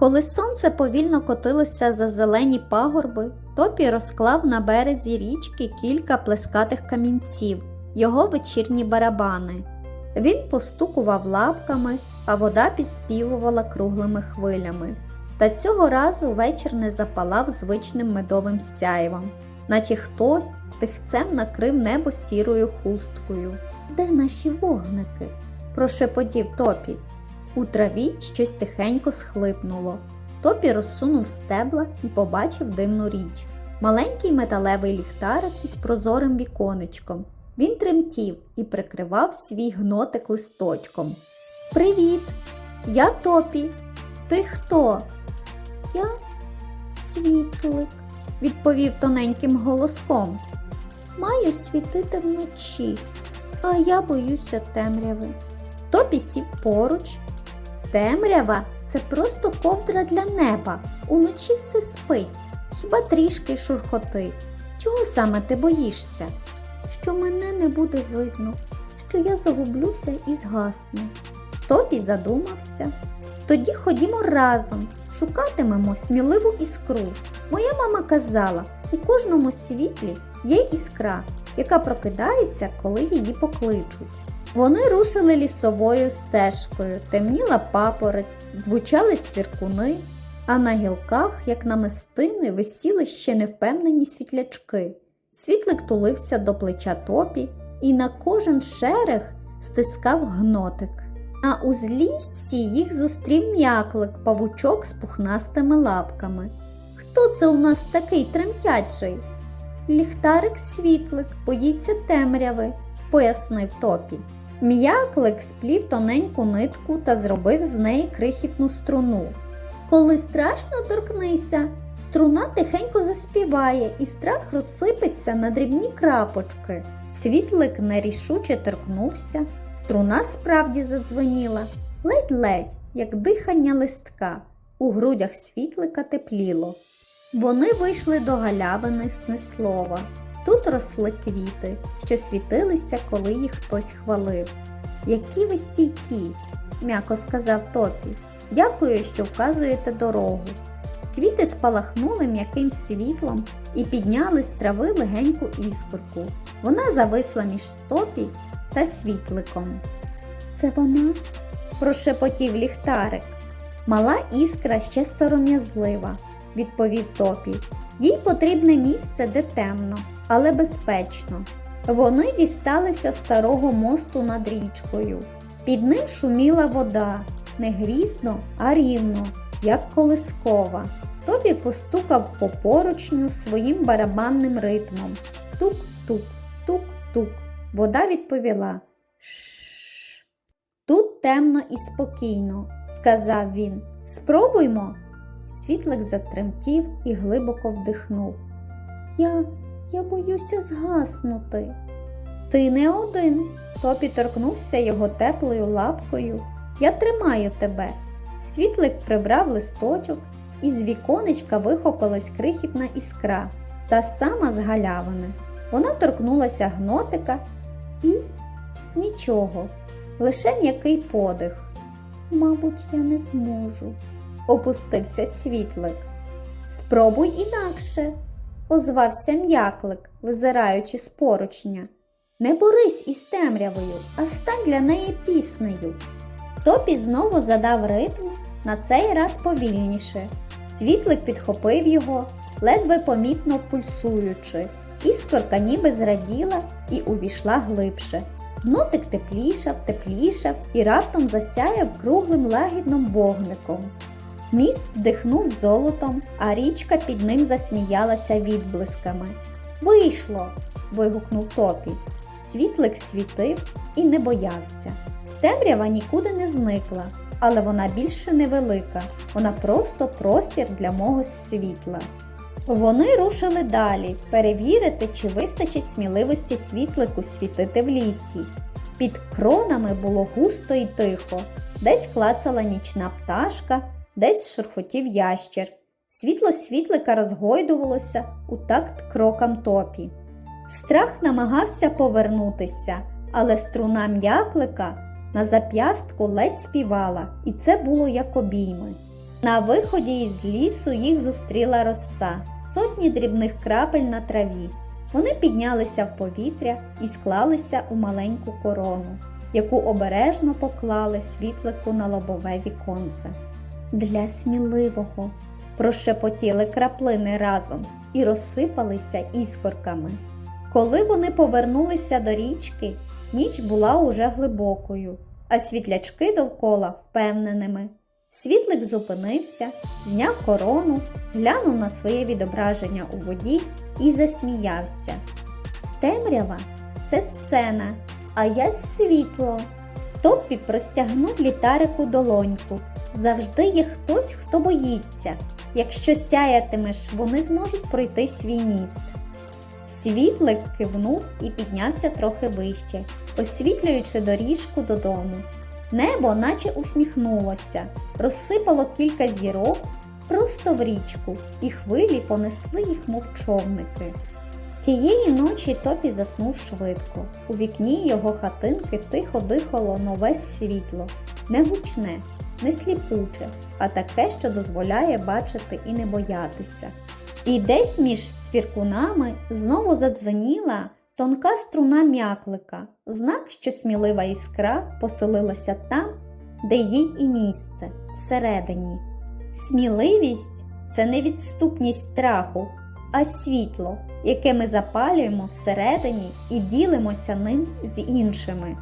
Коли сонце повільно котилося за зелені пагорби, Топі розклав на березі річки кілька плескатих камінців, його вечірні барабани. Він постукував лапками, а вода підспівувала круглими хвилями. Та цього разу вечір не запалав звичним медовим сяйвом, наче хтось тихцем накрив небо сірою хусткою. Де наші вогники? прошепотів Топі. У траві щось тихенько схлипнуло. Топі розсунув стебла і побачив дивну річ. Маленький металевий ліхтарик із прозорим віконечком. Він тремтів і прикривав свій гнотик листочком. Привіт! Я Топі. Ти хто? Я світлик, відповів тоненьким голоском. Маю світити вночі, а я боюся темряви. Топі сів поруч. Темрява це просто ковдра для неба. Уночі все спить, хіба трішки шурхотить. Чого саме ти боїшся? Що мене не буде видно, що я загублюся і згасну. Топі задумався. Тоді ходімо разом, шукатимемо сміливу іскру. Моя мама казала, у кожному світлі є іскра, яка прокидається, коли її покличуть. Вони рушили лісовою стежкою, темніла папороть, звучали цвіркуни, а на гілках, як намистини, висіли ще невпевнені світлячки. Світлик тулився до плеча топі і на кожен шерех стискав гнотик. А у зліссі їх зустрів м'яклик павучок з пухнастими лапками. Хто це у нас такий тремтячий? Ліхтарик світлик, боїться темряви, пояснив топі. М'яклик сплів тоненьку нитку та зробив з неї крихітну струну. Коли страшно торкнися, струна тихенько заспіває і страх розсипеться на дрібні крапочки. Світлик нерішуче торкнувся, струна справді задзвеніла, ледь-ледь, як дихання листка. У грудях світлика тепліло. Вони вийшли до галявини Снеслова. Тут росли квіти, що світилися, коли їх хтось хвалив. Які ви стійкі, м'яко сказав Топі. Дякую, що вказуєте дорогу. Квіти спалахнули м'яким світлом і підняли з трави легеньку іскорку. Вона зависла між топі та світликом. Це вона? прошепотів ліхтарик. Мала іскра ще сором'язлива, відповів топі. Їй потрібне місце, де темно, але безпечно. Вони дісталися старого мосту над річкою. Під ним шуміла вода, не грізно, а рівно, як колискова. Тобі постукав по поручню своїм барабанним ритмом. Тук-тук, тук-тук. Вода відповіла Шш. Тут темно і спокійно, сказав він. Спробуймо. Світлик затремтів і глибоко вдихнув. Я, я боюся згаснути. Ти не один. Топі торкнувся його теплою лапкою. Я тримаю тебе. Світлик прибрав листочок, і з віконечка вихопилась крихітна іскра, та сама з галявини. Вона торкнулася гнотика і нічого, лише м'який подих. Мабуть, я не зможу, опустився світлик. Спробуй інакше, озвався м'яклик, визираючи з поручня. Не борись із темрявою, а стань для неї піснею. Топі знову задав ритм, на цей раз повільніше. Світлик підхопив його, ледве помітно пульсуючи. Іскорка ніби зраділа і увійшла глибше. Гнотик теплішав, теплішав і раптом засяяв круглим лагідним вогником. Міст вдихнув золотом, а річка під ним засміялася відблисками. Вийшло. вигукнув топі. Світлик світив і не боявся. Темрява нікуди не зникла, але вона більше не велика. Вона просто простір для мого світла. Вони рушили далі перевірити, чи вистачить сміливості світлику світити в лісі. Під кронами було густо і тихо, десь клацала нічна пташка, десь шурхотів ящір. Світло світлика розгойдувалося у такт крокам топі. Страх намагався повернутися, але струна м'яклика на зап'ястку ледь співала, і це було як обійми. На виході із лісу їх зустріла роса, сотні дрібних крапель на траві. Вони піднялися в повітря і склалися у маленьку корону, яку обережно поклали світлику на лобове віконце. Для сміливого прошепотіли краплини разом і розсипалися іскорками. Коли вони повернулися до річки, ніч була уже глибокою, а світлячки довкола впевненими. Світлик зупинився, зняв корону, глянув на своє відображення у воді і засміявся. Темрява це сцена, а я світло. Топпі простягнув літарику долоньку. Завжди є хтось, хто боїться. Якщо сяятимеш, вони зможуть пройти свій міст. Світлик кивнув і піднявся трохи вище, освітлюючи доріжку додому. Небо наче усміхнулося, розсипало кілька зірок просто в річку, і хвилі понесли їх, мов човники. Тієї ночі Топі заснув швидко. У вікні його хатинки тихо дихало нове світло, не гучне, не сліпуче, а таке, що дозволяє бачити і не боятися. І десь між цвіркунами знову задзвеніла тонка струна м'яклика, знак, що смілива іскра поселилася там, де їй і місце, всередині. Сміливість це не відступність страху, а світло, яке ми запалюємо всередині і ділимося ним з іншими.